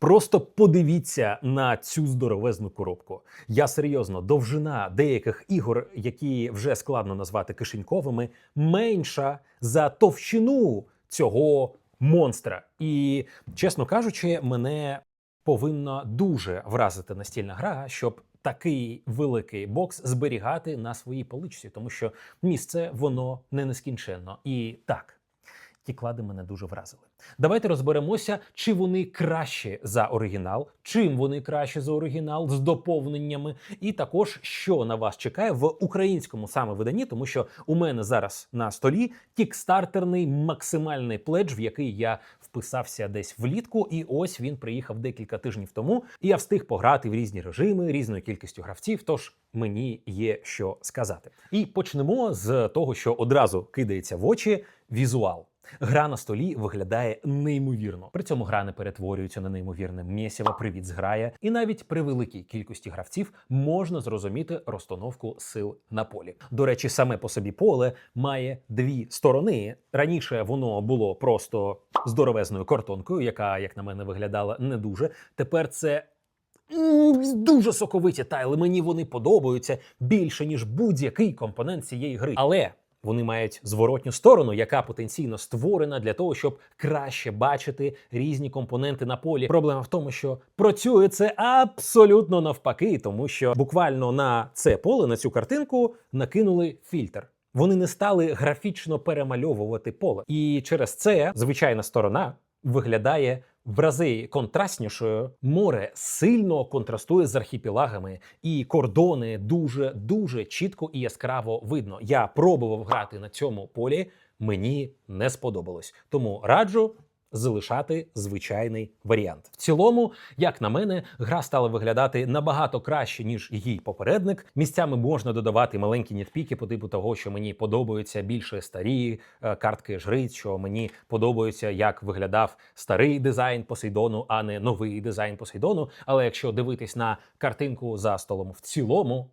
Просто подивіться на цю здоровезну коробку. Я серйозно, довжина деяких ігор, які вже складно назвати кишеньковими, менша за товщину цього монстра. І, чесно кажучи, мене повинна дуже вразити настільна гра, щоб такий великий бокс зберігати на своїй поличці, тому що місце воно не нескінченно. І так. Ті клади мене дуже вразили. Давайте розберемося, чи вони кращі за оригінал, чим вони кращі за оригінал з доповненнями, і також що на вас чекає в українському саме виданні, тому що у мене зараз на столі кікстартерний максимальний пледж, в який я вписався десь влітку, і ось він приїхав декілька тижнів тому. І я встиг пограти в різні режими, різною кількістю гравців. Тож мені є що сказати. І почнемо з того, що одразу кидається в очі візуал. Гра на столі виглядає неймовірно. При цьому гра не перетворюється на неймовірне м'єсіво, привіт зграє, і навіть при великій кількості гравців можна зрозуміти розстановку сил на полі. До речі, саме по собі поле має дві сторони. Раніше воно було просто здоровезною картонкою, яка, як на мене, виглядала не дуже. Тепер це. Дуже соковиті тайли. Мені вони подобаються більше ніж будь-який компонент цієї гри. Але вони мають зворотню сторону, яка потенційно створена для того, щоб краще бачити різні компоненти на полі. Проблема в тому, що працює це абсолютно навпаки, тому що буквально на це поле, на цю картинку, накинули фільтр. Вони не стали графічно перемальовувати поле, і через це звичайна сторона виглядає в рази контрастнішою. Море сильно контрастує з архіпелагами, і кордони дуже дуже чітко і яскраво видно. Я пробував грати на цьому полі. Мені не сподобалось, тому раджу. Залишати звичайний варіант. В цілому, як на мене, гра стала виглядати набагато краще, ніж її попередник. Місцями можна додавати маленькі нітпіки по типу того, що мені подобаються більше старі е, картки жриць, що мені подобається, як виглядав старий дизайн Посейдону, а не новий дизайн Посейдону. Але якщо дивитись на картинку за столом в цілому,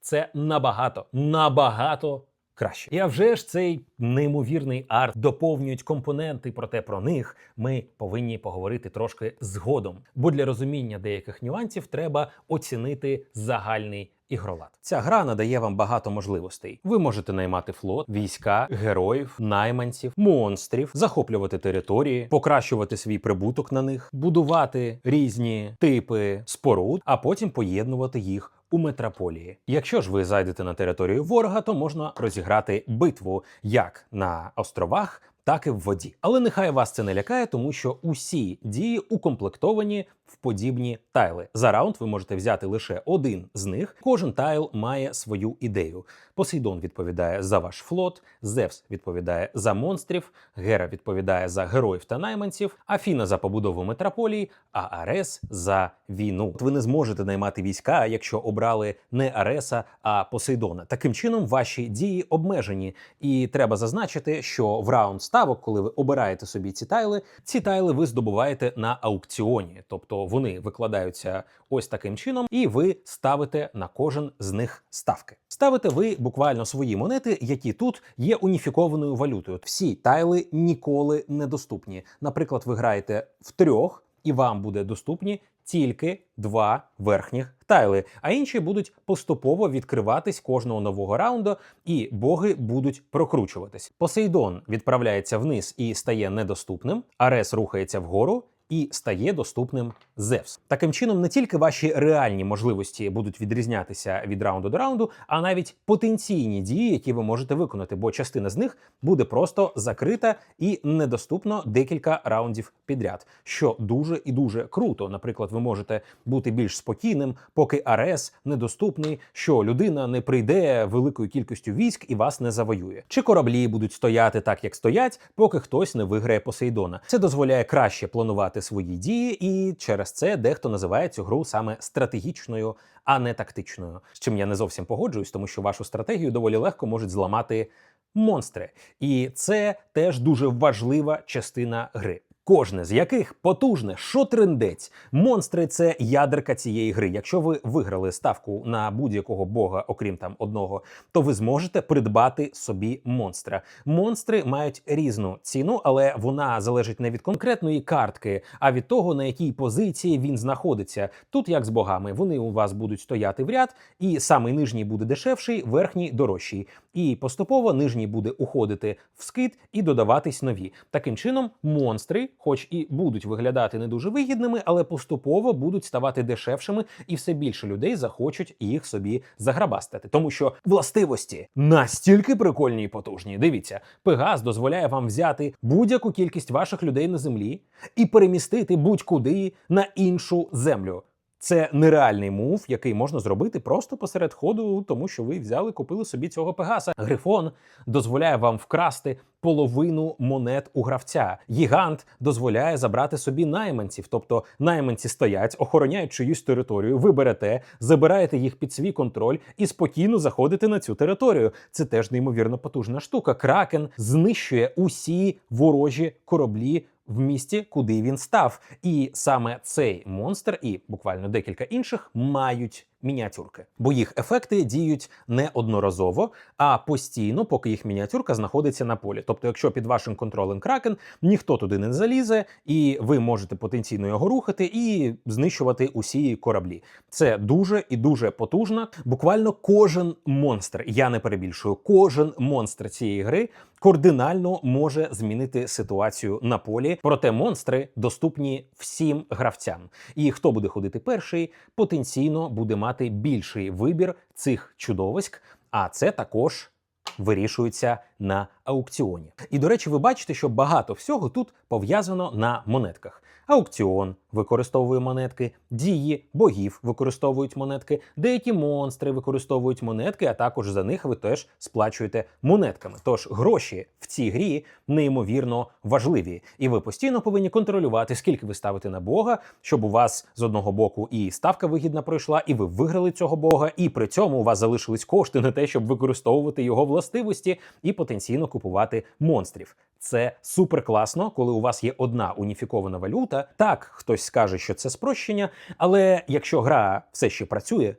це набагато, набагато краще. І а вже ж цей неймовірний арт доповнюють компоненти, проте про них ми повинні поговорити трошки згодом. Бо для розуміння деяких нюансів треба оцінити загальний. Ігролад. Ця гра надає вам багато можливостей. Ви можете наймати флот, війська, героїв, найманців, монстрів, захоплювати території, покращувати свій прибуток на них, будувати різні типи споруд, а потім поєднувати їх у метрополії. Якщо ж ви зайдете на територію ворога, то можна розіграти битву як на островах. Так і в воді, але нехай вас це не лякає, тому що усі дії укомплектовані в подібні тайли. За раунд ви можете взяти лише один з них. Кожен тайл має свою ідею. Посейдон відповідає за ваш флот, Зевс відповідає за монстрів, Гера відповідає за героїв та найманців, Афіна за побудову метрополії, а Арес за війну. Ви не зможете наймати війська, якщо обрали не Ареса, а Посейдона. Таким чином, ваші дії обмежені, і треба зазначити, що в раунд ставок, коли ви обираєте собі ці тайли, ці тайли ви здобуваєте на аукціоні, тобто вони викладаються ось таким чином, і ви ставите на кожен з них ставки. Ставите ви буквально свої монети, які тут є уніфікованою валютою. Всі тайли ніколи не доступні. Наприклад, ви граєте в трьох, і вам буде доступні тільки два верхніх тайли, а інші будуть поступово відкриватись кожного нового раунду, і боги будуть прокручуватись. Посейдон відправляється вниз і стає недоступним. Арес рухається вгору. І стає доступним Зевс. Таким чином, не тільки ваші реальні можливості будуть відрізнятися від раунду до раунду, а навіть потенційні дії, які ви можете виконати, бо частина з них буде просто закрита і недоступно декілька раундів підряд, що дуже і дуже круто. Наприклад, ви можете бути більш спокійним, поки Арес недоступний, що людина не прийде великою кількістю військ і вас не завоює. Чи кораблі будуть стояти так, як стоять, поки хтось не виграє Посейдона. Це дозволяє краще планувати свої дії, і через це дехто називає цю гру саме стратегічною, а не тактичною. З чим я не зовсім погоджуюсь, тому що вашу стратегію доволі легко можуть зламати монстри. І це теж дуже важлива частина гри. Кожне з яких потужне, що трендець. Монстри це ядерка цієї гри. Якщо ви виграли ставку на будь-якого бога, окрім там одного, то ви зможете придбати собі монстра. Монстри мають різну ціну, але вона залежить не від конкретної картки, а від того, на якій позиції він знаходиться. Тут як з богами, вони у вас будуть стояти в ряд, і самий нижній буде дешевший, верхній дорожчий. І поступово нижній буде уходити в скид і додаватись нові. Таким чином, монстри, хоч і будуть виглядати не дуже вигідними, але поступово будуть ставати дешевшими, і все більше людей захочуть їх собі заграбастати. Тому що властивості настільки прикольні і потужні. Дивіться, Пегас дозволяє вам взяти будь-яку кількість ваших людей на землі і перемістити будь-куди на іншу землю. Це нереальний мув, який можна зробити просто посеред ходу, тому що ви взяли, купили собі цього пегаса. Грифон дозволяє вам вкрасти половину монет у гравця. Гігант дозволяє забрати собі найманців. Тобто найманці стоять, охороняють чиюсь територію. Ви берете, забираєте їх під свій контроль і спокійно заходите на цю територію. Це теж неймовірно потужна штука. Кракен знищує усі ворожі кораблі в місті, куди він став. І саме цей монстр і буквально декілька інших мають мініатюрки, бо їх ефекти діють не одноразово, а постійно, поки їх мініатюрка знаходиться на полі. Тобто, якщо під вашим контролем кракен, ніхто туди не залізе, і ви можете потенційно його рухати і знищувати усі кораблі. Це дуже і дуже потужно. Буквально кожен монстр, я не перебільшую, кожен монстр цієї гри кардинально може змінити ситуацію на полі. Проте монстри доступні всім гравцям. І хто буде ходити перший, потенційно буде мати більший вибір цих чудовиськ. А це також вирішується на аукціоні. І до речі, ви бачите, що багато всього тут пов'язано на монетках. Аукціон використовує монетки, дії богів використовують монетки, деякі монстри використовують монетки, а також за них ви теж сплачуєте монетками. Тож гроші в цій грі неймовірно важливі, і ви постійно повинні контролювати, скільки ви ставите на бога, щоб у вас з одного боку і ставка вигідна пройшла, і ви виграли цього бога, і при цьому у вас залишились кошти на те, щоб використовувати його властивості і потенційно купувати монстрів. Це супер класно, коли у вас є одна уніфікована валюта. Так, хтось скаже, що це спрощення, але якщо гра все ще працює.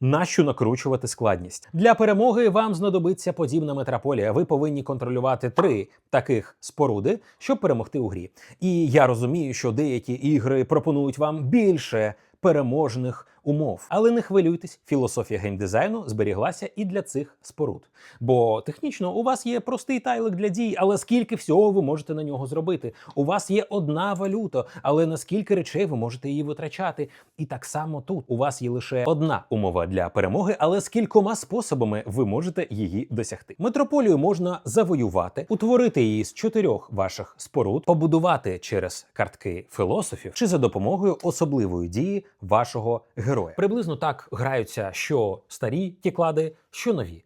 Нащо накручувати складність для перемоги? Вам знадобиться подібна метрополія. Ви повинні контролювати три таких споруди, щоб перемогти у грі. І я розумію, що деякі ігри пропонують вам більше переможних умов. Але не хвилюйтесь, філософія геймдизайну зберіглася і для цих споруд. Бо технічно у вас є простий тайлик для дій, але скільки всього ви можете на нього зробити? У вас є одна валюта, але наскільки речей ви можете її витрачати? І так само тут у вас є лише одна умова для перемоги, але з кількома способами ви можете її досягти. Метрополію можна завоювати, утворити її з чотирьох ваших споруд, побудувати через картки філософів чи за допомогою особливої дії вашого героя. Приблизно так граються що старі ті клади, що нові.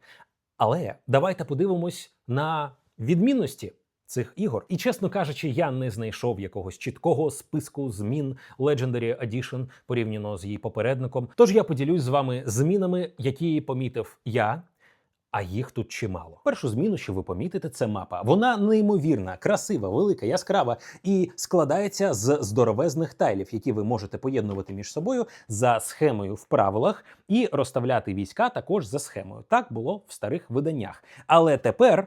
Але давайте подивимось на відмінності цих ігор. І чесно кажучи, я не знайшов якогось чіткого списку змін Legendary Edition порівняно з її попередником. Тож я поділюсь з вами змінами, які помітив я. А їх тут чимало. Першу зміну, що ви помітите, це мапа. Вона неймовірна, красива, велика, яскрава і складається з здоровезних тайлів, які ви можете поєднувати між собою за схемою в правилах і розставляти війська також за схемою. Так було в старих виданнях. Але тепер.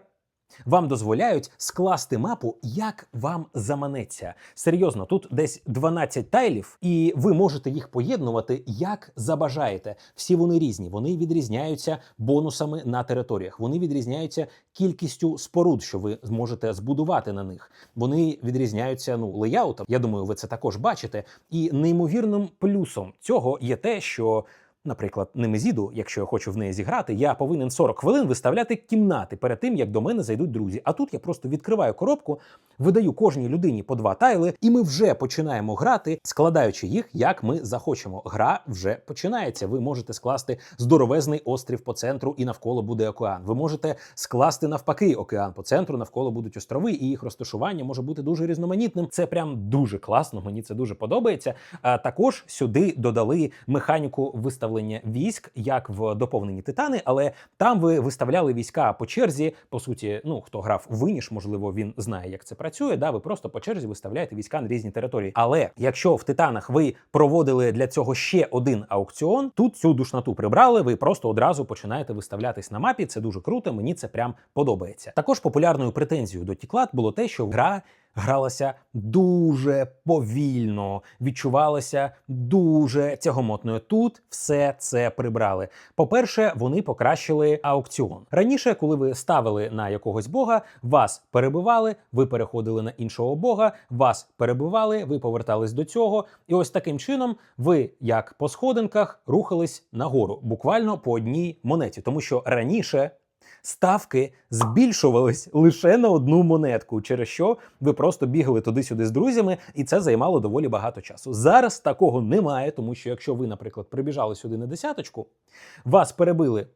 Вам дозволяють скласти мапу, як вам заманеться. Серйозно, тут десь 12 тайлів, і ви можете їх поєднувати як забажаєте. Всі вони різні. Вони відрізняються бонусами на територіях. Вони відрізняються кількістю споруд, що ви зможете збудувати на них. Вони відрізняються ну леяутом. Я думаю, ви це також бачите. І неймовірним плюсом цього є те, що. Наприклад, Немезіду, якщо я хочу в неї зіграти, я повинен 40 хвилин виставляти кімнати перед тим, як до мене зайдуть друзі. А тут я просто відкриваю коробку, видаю кожній людині по два тайли, і ми вже починаємо грати, складаючи їх, як ми захочемо. Гра вже починається. Ви можете скласти здоровезний острів по центру, і навколо буде океан. Ви можете скласти навпаки океан по центру, навколо будуть острови, і їх розташування може бути дуже різноманітним. Це прям дуже класно. Мені це дуже подобається. А також сюди додали механіку виставлення виставлення військ, як в доповненні Титани, але там ви виставляли війська по черзі. По суті, ну хто грав Виніш, можливо, він знає, як це працює. Да, ви просто по черзі виставляєте війська на різні території. Але якщо в Титанах ви проводили для цього ще один аукціон, тут цю душноту прибрали. Ви просто одразу починаєте виставлятись на мапі. Це дуже круто. Мені це прям подобається. Також популярною претензією до Тіклад було те, що гра гралася дуже повільно, відчувалася дуже тягомотною. Тут все це прибрали. По-перше, вони покращили аукціон. Раніше, коли ви ставили на якогось бога, вас перебивали, ви переходили на іншого бога, вас перебивали, ви повертались до цього. І ось таким чином ви, як по сходинках, рухались нагору, буквально по одній монеті, тому що раніше. Ставки збільшувались лише на одну монетку, через що ви просто бігали туди-сюди з друзями, і це займало доволі багато часу. Зараз такого немає, тому що якщо ви, наприклад, прибіжали сюди на десяточку, вас перебили.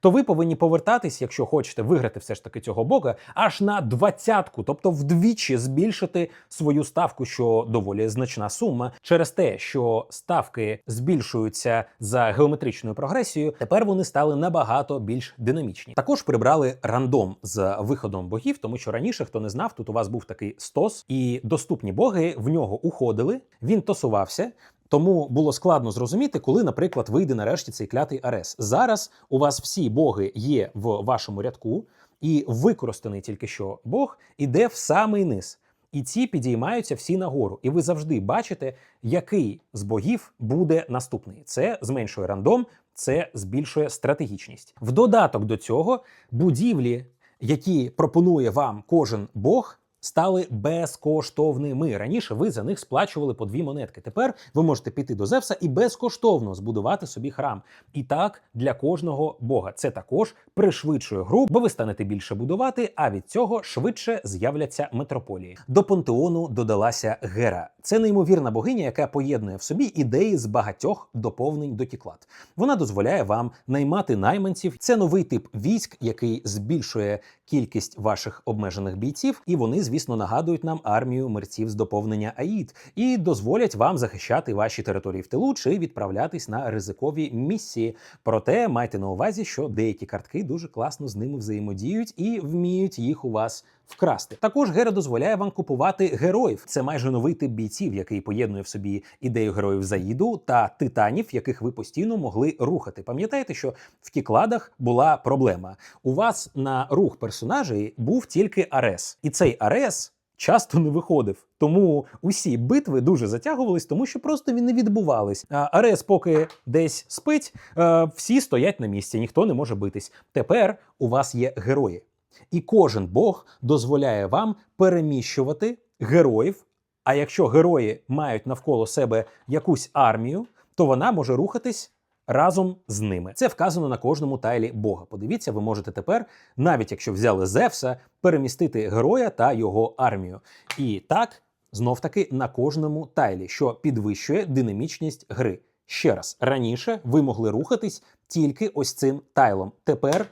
То ви повинні повертатись, якщо хочете виграти все ж таки цього бога, аж на двадцятку, тобто вдвічі збільшити свою ставку, що доволі значна сума. Через те, що ставки збільшуються за геометричною прогресією, тепер вони стали набагато більш динамічні. Також прибрали рандом з виходом богів, тому що раніше, хто не знав, тут у вас був такий стос, і доступні боги в нього уходили. Він тосувався. Тому було складно зрозуміти, коли, наприклад, вийде нарешті цей клятий Арес. Зараз у вас всі боги є в вашому рядку, і використаний тільки що Бог іде в самий низ. І ці підіймаються всі нагору. І ви завжди бачите, який з богів буде наступний. Це зменшує рандом, це збільшує стратегічність. В додаток до цього будівлі, які пропонує вам кожен бог. Стали безкоштовними. Раніше ви за них сплачували по дві монетки. Тепер ви можете піти до Зевса і безкоштовно збудувати собі храм. І так для кожного бога. Це також пришвидшує гру, бо ви станете більше будувати, а від цього швидше з'являться метрополії. До пантеону додалася Гера. Це неймовірна богиня, яка поєднує в собі ідеї з багатьох доповнень до Тіклад. Вона дозволяє вам наймати найманців. Це новий тип військ, який збільшує кількість ваших обмежених бійців, і вони, звісно, нагадують нам армію мерців з доповнення АІД і дозволять вам захищати ваші території в тилу чи відправлятись на ризикові місії. Проте майте на увазі, що деякі картки дуже класно з ними взаємодіють і вміють їх у вас. Вкрасти також Гера дозволяє вам купувати героїв. Це майже новий тип бійців, який поєднує в собі ідею героїв Заїду та титанів, яких ви постійно могли рухати. Пам'ятаєте, що в кікладах була проблема. У вас на рух персонажей був тільки Арес, і цей Арес. Часто не виходив, тому усі битви дуже затягувались, тому що просто він не відбувались. Арес, поки десь спить, е, всі стоять на місці, ніхто не може битись. Тепер у вас є герої. І кожен Бог дозволяє вам переміщувати героїв. А якщо герої мають навколо себе якусь армію, то вона може рухатись разом з ними. Це вказано на кожному тайлі Бога. Подивіться, ви можете тепер, навіть якщо взяли Зевса, перемістити героя та його армію. І так, знов таки, на кожному тайлі, що підвищує динамічність гри. Ще раз, раніше ви могли рухатись тільки ось цим тайлом. Тепер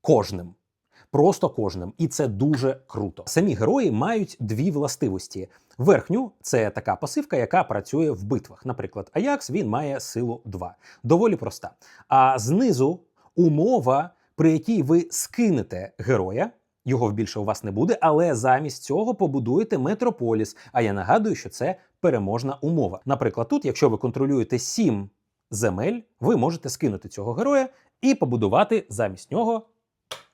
кожним. Просто кожним, і це дуже круто. Самі герої мають дві властивості. Верхню це така пасивка, яка працює в битвах. Наприклад, Аякс він має силу 2. Доволі проста. А знизу умова, при якій ви скинете героя. Його більше у вас не буде, але замість цього побудуєте метрополіс. А я нагадую, що це переможна умова. Наприклад, тут, якщо ви контролюєте 7 земель, ви можете скинути цього героя і побудувати замість нього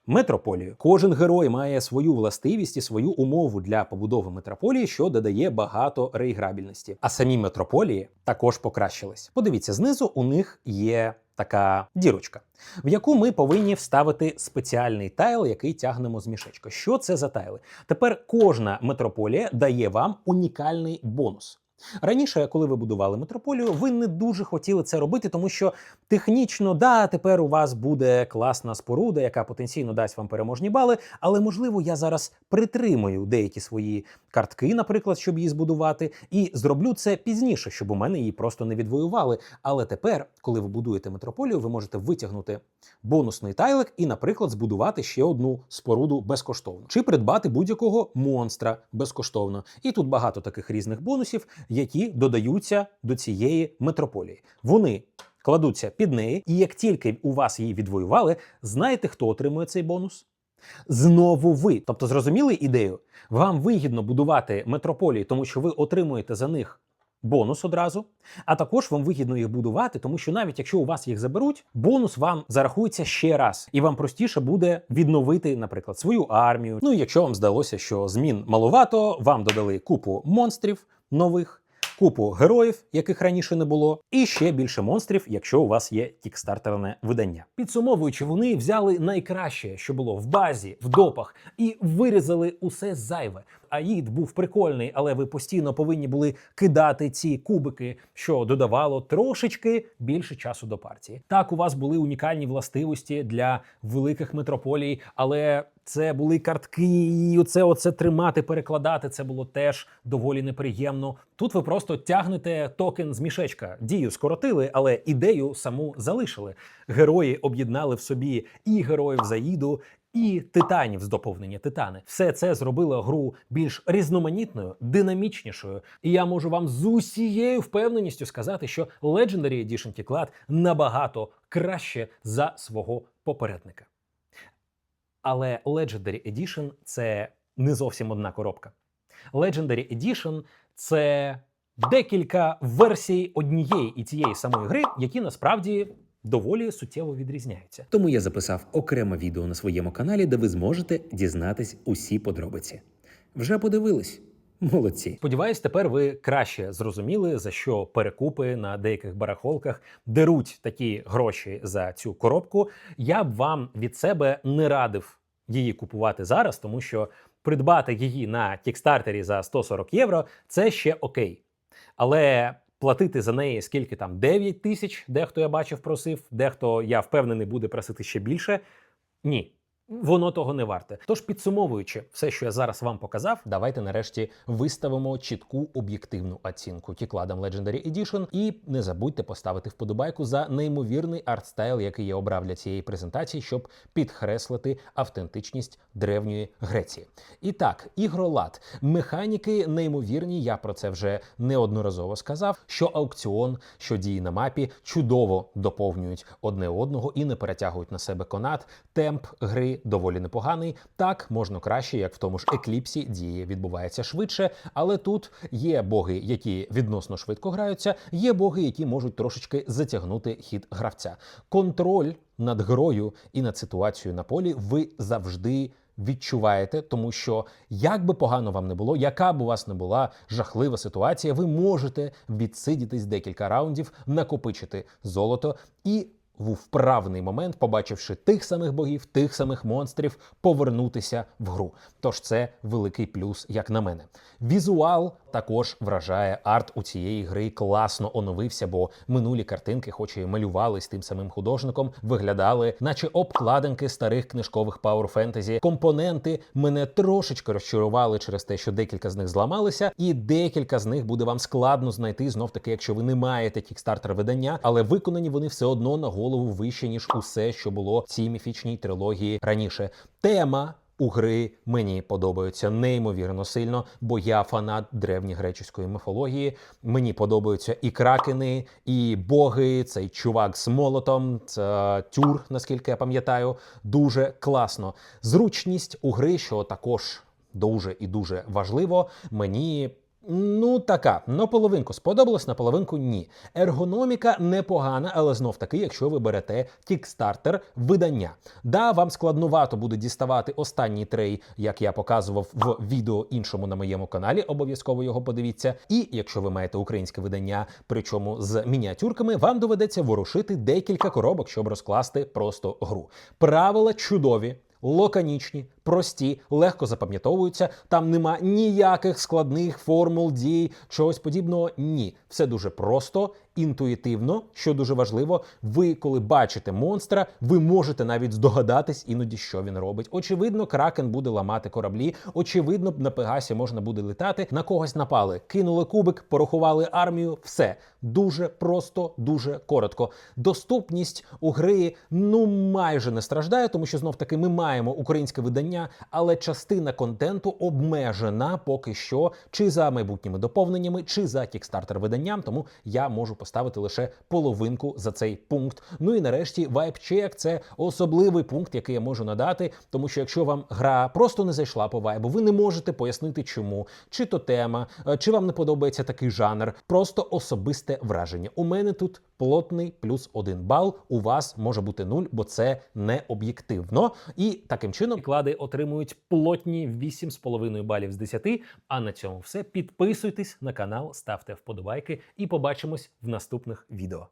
метрополію. Кожен герой має свою властивість і свою умову для побудови метрополії, що додає багато реіграбільності. А самі метрополії також покращились. Подивіться, знизу у них є така дірочка, в яку ми повинні вставити спеціальний тайл, який тягнемо з мішечка. Що це за тайли? Тепер кожна метрополія дає вам унікальний бонус. Раніше, коли ви будували метрополію, ви не дуже хотіли це робити, тому що технічно, да, тепер у вас буде класна споруда, яка потенційно дасть вам переможні бали. Але можливо, я зараз притримую деякі свої картки, наприклад, щоб її збудувати, і зроблю це пізніше, щоб у мене її просто не відвоювали. Але тепер, коли ви будуєте метрополію, ви можете витягнути бонусний тайлик і, наприклад, збудувати ще одну споруду безкоштовно, чи придбати будь-якого монстра безкоштовно. І тут багато таких різних бонусів, які додаються до цієї метрополії. Вони кладуться під неї, і як тільки у вас її відвоювали, знаєте, хто отримує цей бонус? Знову ви. Тобто, зрозуміли ідею? Вам вигідно будувати метрополії, тому що ви отримуєте за них бонус одразу. А також вам вигідно їх будувати, тому що навіть якщо у вас їх заберуть, бонус вам зарахується ще раз, і вам простіше буде відновити, наприклад, свою армію. Ну і якщо вам здалося, що змін маловато, вам додали купу монстрів нових. Купу героїв, яких раніше не було, і ще більше монстрів, якщо у вас є кікстартерне видання. Підсумовуючи, вони взяли найкраще, що було в базі, в допах, і вирізали усе зайве. Аїд був прикольний, але ви постійно повинні були кидати ці кубики, що додавало трошечки більше часу до партії. Так, у вас були унікальні властивості для великих метрополій, але це були картки, і оце, оце тримати, перекладати. Це було теж доволі неприємно. Тут ви просто тягнете токен з мішечка. Дію скоротили, але ідею саму залишили. Герої об'єднали в собі і героїв Заїду, і титанів з доповнення титани. Все це зробило гру більш різноманітною, динамічнішою. І я можу вам з усією впевненістю сказати, що Legendary Edition Тіклад набагато краще за свого попередника. Але Legendary Edition це не зовсім одна коробка. Legendary Edition це декілька версій однієї і цієї самої гри, які насправді доволі суттєво відрізняються. Тому я записав окреме відео на своєму каналі, де ви зможете дізнатись усі подробиці. Вже подивились? Молодці. Сподіваюсь, тепер ви краще зрозуміли, за що перекупи на деяких барахолках деруть такі гроші за цю коробку. Я б вам від себе не радив її купувати зараз, тому що придбати її на кікстартері за 140 євро це ще окей. Але платити за неї скільки там 9 тисяч, дехто я бачив, просив, дехто я впевнений буде просити ще більше. Ні. Воно того не варте. Тож, підсумовуючи все, що я зараз вам показав, давайте нарешті виставимо чітку об'єктивну оцінку тікладам Legendary Edition. І не забудьте поставити вподобайку за неймовірний артстайл, який я обрав для цієї презентації, щоб підкреслити автентичність древньої Греції. І так, ігролад, механіки неймовірні. Я про це вже неодноразово сказав. Що аукціон, що дії на мапі чудово доповнюють одне одного і не перетягують на себе конат. Темп гри доволі непоганий. Так можна краще, як в тому ж екліпсі, дії відбувається швидше, але тут є боги, які відносно швидко граються, є боги, які можуть трошечки затягнути хід гравця. Контроль над грою і над ситуацією на полі ви завжди. Відчуваєте, тому що як би погано вам не було, яка б у вас не була жахлива ситуація, ви можете відсидітись декілька раундів, накопичити золото і в вправний момент, побачивши тих самих богів, тих самих монстрів, повернутися в гру. Тож це великий плюс, як на мене. Візуал також вражає арт у цієї гри класно оновився, бо минулі картинки, хоч і малювались тим самим художником, виглядали, наче обкладинки старих книжкових Power Fantasy. Компоненти мене трошечки розчарували через те, що декілька з них зламалися, і декілька з них буде вам складно знайти знов таки, якщо ви не маєте кікстартер видання, але виконані вони все одно на голову вище ніж усе, що було в цій міфічній трилогії раніше. Тема. У гри мені подобаються неймовірно сильно, бо я фанат древньогреческої міфології. Мені подобаються і кракени, і боги. Цей чувак з молотом, це тюр, наскільки я пам'ятаю, дуже класно. Зручність у гри, що також дуже і дуже важливо. Мені Ну, така, на половинку сподобалось, на половинку ні. Ергономіка непогана, але знов таки, якщо ви берете кікстартер видання. Да, вам складнувато буде діставати останній трей, як я показував в відео іншому на моєму каналі. Обов'язково його подивіться. І якщо ви маєте українське видання, причому з мініатюрками, вам доведеться ворушити декілька коробок, щоб розкласти просто гру. Правила чудові. Лаконічні, прості, легко запам'ятовуються. Там нема ніяких складних формул, дій, чогось подібного. Ні, все дуже просто, інтуїтивно, що дуже важливо. Ви, коли бачите монстра, ви можете навіть здогадатись іноді, що він робить. Очевидно, кракен буде ламати кораблі. Очевидно, на Пегасі можна буде літати. На когось напали, кинули кубик, порахували армію. Все дуже просто, дуже коротко. Доступність у гри ну майже не страждає, тому що знов таки ми маємо українське видання, але частина контенту обмежена поки що, чи за майбутніми доповненнями, чи за кікстартер виданням. Тому я можу поставити лише половинку за цей пункт. Ну і нарешті вайб-чек – це особливий пункт, який я можу надати, тому що якщо вам гра просто не зайшла по вайбу, ви не можете пояснити, чому, чи то тема, е, чи вам не подобається такий жанр, просто особисте враження. У мене тут плотний плюс один бал. У вас може бути нуль, бо це не об'єктивно. І таким чином клади отримують плотні 8,5 балів з 10. А на цьому все. Підписуйтесь на канал, ставте вподобайки і побачимось в наступних відео.